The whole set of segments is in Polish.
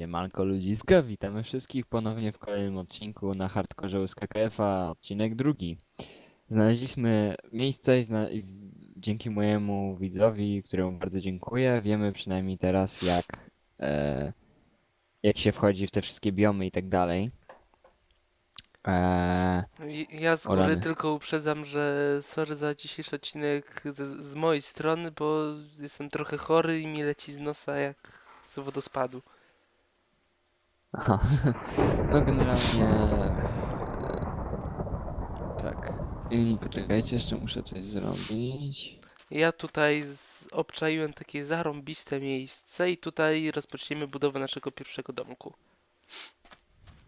Siemanko ludziska, witamy wszystkich ponownie w kolejnym odcinku na Hardkorze USKKF-a, odcinek drugi. Znaleźliśmy miejsce i, zna dzięki mojemu widzowi, któremu bardzo dziękuję, wiemy przynajmniej teraz jak, e, jak się wchodzi w te wszystkie biomy i tak dalej. E, I- Ja z góry tylko uprzedzam, że sorry za dzisiejszy odcinek z, z mojej strony, bo jestem trochę chory i mi leci z nosa jak z wodospadu. Aha, no generalnie... e, tak. I poczekajcie, jeszcze muszę coś zrobić. Ja tutaj z, obczaiłem takie zarąbiste miejsce i tutaj rozpoczniemy budowę naszego pierwszego domku.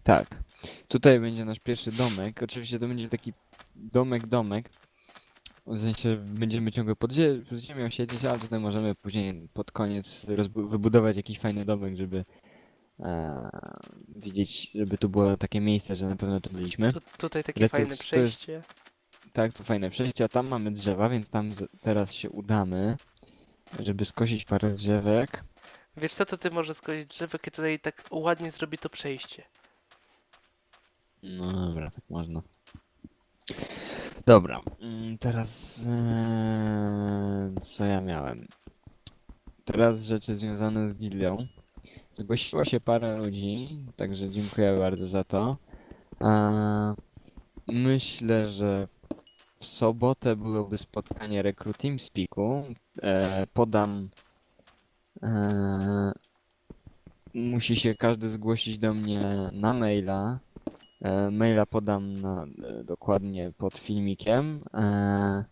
Tak. Tutaj będzie nasz pierwszy domek. Oczywiście to będzie taki domek, domek. W sensie będziemy ciągle pod, zie pod ziemią siedzieć, ale tutaj możemy później pod koniec rozbu- wybudować jakiś fajny domek, żeby e, widzieć, żeby tu było takie miejsce, że na pewno tu byliśmy. Tu, tutaj takie to fajne jest- to jest- przejście. Tak, tu fajne przejście, a tam mamy drzewa, więc tam z- teraz się udamy, żeby skosić parę drzewek. Wiesz co, to ty może skosić drzewek i tutaj tak ładnie zrobi to przejście. No dobra, tak można. Dobra, mm, teraz eee, co ja miałem? Teraz rzeczy związane z gildią. Zgłosiło się parę ludzi, także dziękuję bardzo za to. Myślę, że w sobotę byłoby spotkanie Recruit TeamSpeaku. Eee, podam. Eee, musi się każdy zgłosić do mnie na maila. E, maila podam na, e, dokładnie pod filmikiem. E,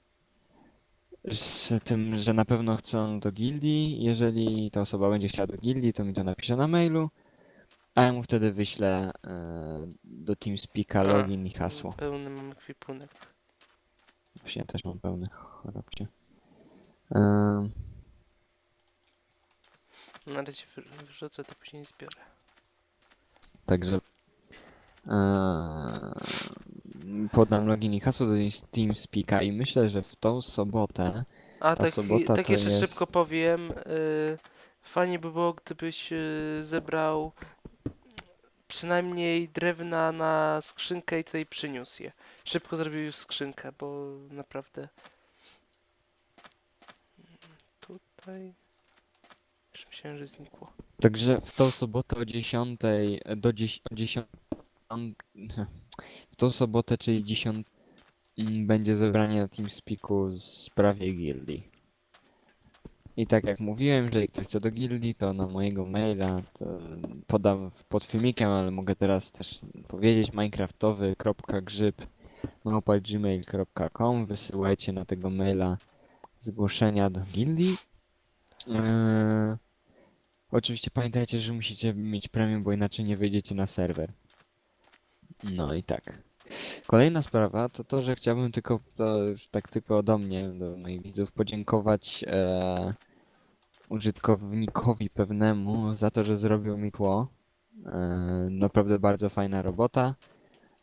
z tym, że na pewno chcą do gildii. Jeżeli ta osoba będzie chciała do gildii, to mi to napisze na mailu. A ja mu wtedy wyślę e, do TeamSpeaka login i hasło. Pełny mam ekwipunek. Właśnie ja też mam pełny chorobcie. E, Na razie wy- wyrzucę, to później zbiorę. Także eee, podam login i hasło do TeamSpeaka i myślę, że w tą sobotę A Ta tak, sobota tak to jeszcze jest- szybko powiem. y, fajnie by było, gdybyś y, zebrał przynajmniej drewna na skrzynkę i tutaj przyniósł je. Szybko zrobił już skrzynkę, bo naprawdę. Tutaj. Już myślałem, że znikło. Także w tą sobotę o 10 do 10, o 10 w tą sobotę, czyli 10 mm, będzie zebranie na TeamSpeaku z sprawie gildii. I tak jak mówiłem, jeżeli ktoś chce do gildii, to na mojego maila podam w- pod filmikiem, ale mogę teraz też powiedzieć minecraftowy.grzyb gmail.com wysyłajcie na tego maila zgłoszenia do gildii. Eee, Oczywiście pamiętajcie, że musicie mieć premium, bo inaczej nie wejdziecie na serwer. No i tak. Kolejna sprawa to to, że chciałbym tylko, to już tak tylko ode mnie, do moich widzów, podziękować e, użytkownikowi pewnemu za to, że zrobił mi tło. E, naprawdę bardzo fajna robota.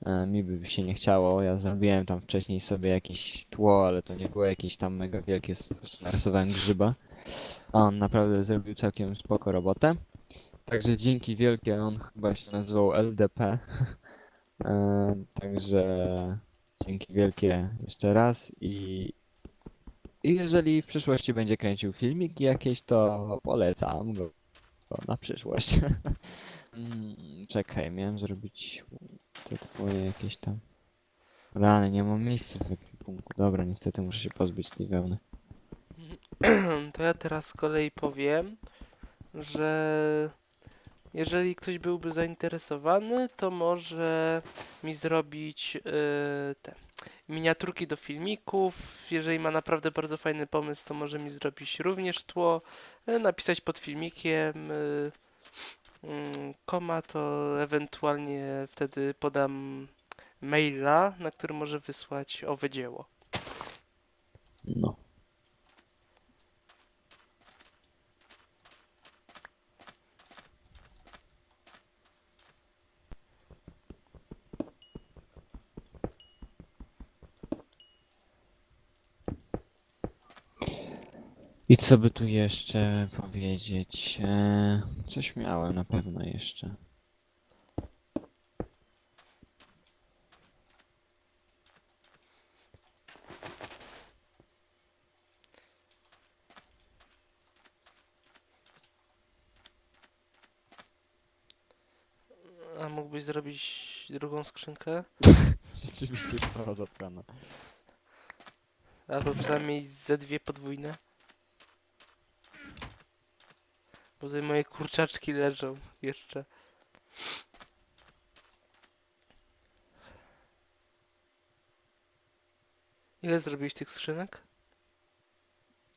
E, mi by się nie chciało, ja zrobiłem tam wcześniej sobie jakieś tło, ale to nie było jakieś tam mega wielkie, po narysowałem grzyba. A on naprawdę zrobił całkiem spoko robotę. Także dzięki wielkie, on chyba się nazywał LDP. e, także dzięki wielkie jeszcze raz i, i jeżeli w przyszłości będzie kręcił filmiki jakieś, to polecam go na przyszłość. Mm, Czekaj, miałem zrobić te twoje jakieś tam... Rany, nie mam miejsca w ekwipunku. Dobra, niestety muszę się pozbyć tej wełny. To ja teraz z kolei powiem, że jeżeli ktoś byłby zainteresowany, to może mi zrobić y, te miniaturki do filmików. Jeżeli ma naprawdę bardzo fajny pomysł, to może mi zrobić również tło, y, napisać pod filmikiem y, mm, koma, to ewentualnie wtedy podam maila, na który może wysłać owe dzieło. No. I co by tu jeszcze powiedzieć? Eee, coś miałem na pewno jeszcze. A mógłbyś zrobić drugą skrzynkę? Rzeczywiście już cała zatkana. Albo przynajmniej ze dwie podwójne. Bo tutaj moje kurczaczki leżą jeszcze. Ile zrobiłeś tych skrzynek?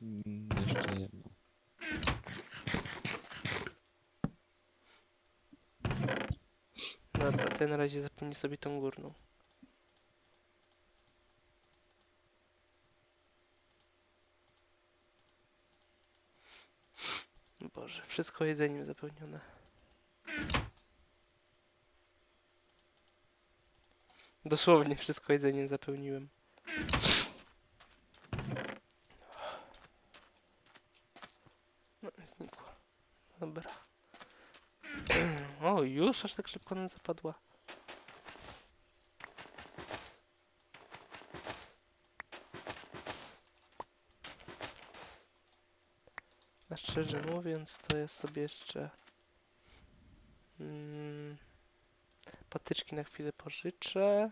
Mm, Jeszcze jedno. Dobra, to ja na razie zapomnij sobie tą górną. Boże, wszystko jedzeniem zapełnione. Dosłownie wszystko jedzeniem zapełniłem. No, znikło. Dobra. O, już aż tak szybko nam zapadła. A szczerze mówiąc, to ja sobie jeszcze mm, patyczki na chwilę pożyczę.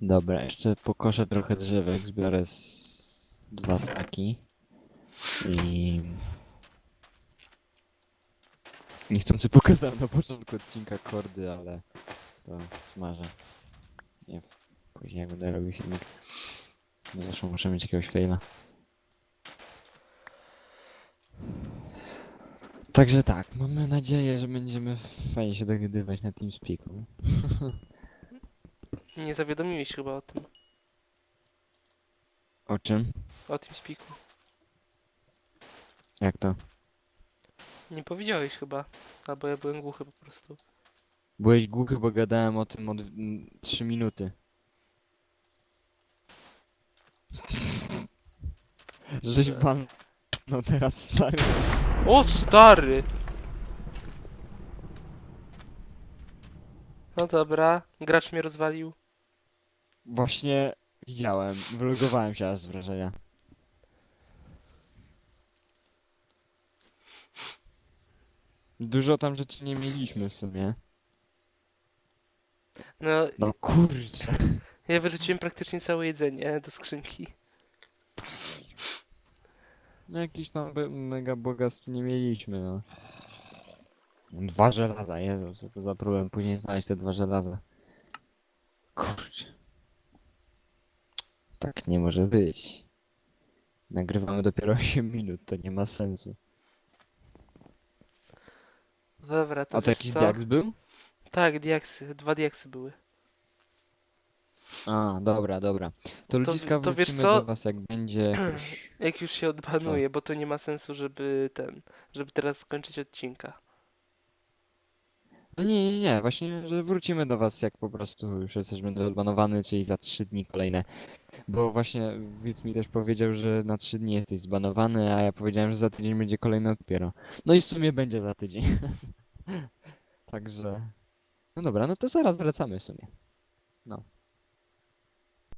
Dobra, jeszcze pokoszę trochę drzewek, zbiorę z dwa staki. I... Niechcący pokazałem na początku odcinka kordy, ale to smażę. Nie, później jak będę robił filmik. No zresztą muszę mieć jakiegoś faila. Także tak, mamy nadzieję, że będziemy fajnie się dogadywać na TeamSpeaku. Nie zawiadomiłeś chyba o tym, O czym? o tym spiku. Jak to? Nie powiedziałeś chyba, albo ja byłem głuchy po prostu. Byłeś głuchy, bo gadałem o tym od 3 minuty. Żeś pan... No teraz stary. O stary! No dobra, gracz mnie rozwalił. Właśnie widziałem, wylogowałem się aż z wrażenia. Dużo tam rzeczy nie mieliśmy w sumie. No, No kurczę. ja wyrzuciłem praktycznie całe jedzenie do skrzynki. No jakieś tam be- mega bogactw nie mieliśmy, no. Dwa żelaza, Jezu, co to za problem później znaleźć te dwa żelaza. Kurczę. Tak nie może być. Nagrywamy dopiero 8 minut, to nie ma sensu. Dobra, to A to wiesz jakiś co? diaks był? Tak, diaksy, dwa diaksy były. A, dobra, dobra. To ludziska to wiesz wrócimy co? do was jak będzie jakoś... Jak już się odbanuje, bo to nie ma sensu, żeby ten, żeby teraz skończyć odcinka. No nie, nie, nie, właśnie, że wrócimy do was jak po prostu już jesteś będę odbanowany, czyli za 3 dni kolejne. Bo właśnie widz mi też powiedział, że na 3 dni jesteś zbanowany, a ja powiedziałem, że za tydzień będzie kolejny dopiero. No i w sumie będzie za tydzień. Także... No dobra, no to zaraz wracamy w sumie. No.